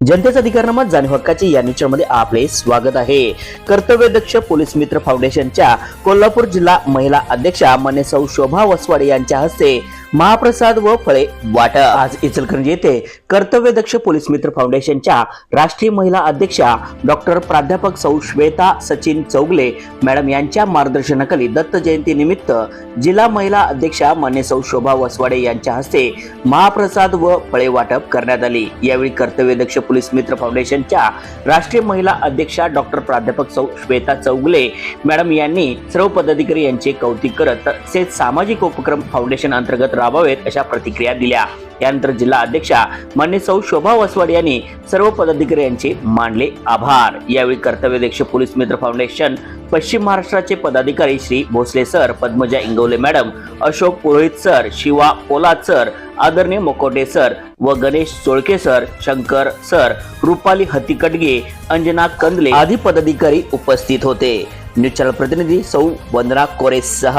जनतेचा अधिकारनामा जाणीव हक्काचे या न्यूजमध्ये आपले स्वागत आहे. कर्तव्यदक्ष पोलीस मित्र फाउंडेशनच्या कोल्हापूर जिल्हा महिला अध्यक्षा मान्य सौ शोभा वसवाडे यांच्या हस्ते महाप्रसाद व फळे वाटप. आज इचलकरंजी येथे कर्तव्यदक्ष पोलीस मित्र फाउंडेशनच्या राष्ट्रीय महिला अध्यक्षा डॉक्टर प्राध्यापक सौ श्वेता सचिन चौगले मॅडम यांच्या मार्गदर्शनाखाली दत्त जयंती निमित्त जिल्हा महिला अध्यक्षा मान्य सौ शोभा वसवाडे यांच्या हस्ते महाप्रसाद व फळे वाटप करण्यात आली. यावेळी कर्तव्यदक्ष पोलीस मित्र फाउंडेशनच्या राष्ट्रीय महिला अध्यक्षा डॉक्टर प्राध्यापक सौ श्वेता चौगले मॅडम यांनी सर्व पदाधिकारी यांचे कौतुक करत तसेच सामाजिक उपक्रम फाउंडेशन अंतर्गत राबवेत अशा प्रतिक्रिया दिल्या. यानंतर जिल्हा अध्यक्षा मान्य सौ शोभा वसवाड यांनी सर्व पदाधिकाऱ्यांचे मानले आभार. यावेळी कर्तव्यदक्ष पोलीस मित्र फाउंडेशन पश्चिम महाराष्ट्राचे पदाधिकारी Shri Bhosale sir Padmaja Ingawale madam Ashok Purohit sir Shiva Polad sir आदरणीय मोकोटे सर व गणेश चोळके सर शंकर सर रुपाली हत्तीकटगे अंजना कंदले आदी पदाधिकारी उपस्थित होते. न्यूज चॅनल प्रतिनिधी सौ वंदना कोरेसह.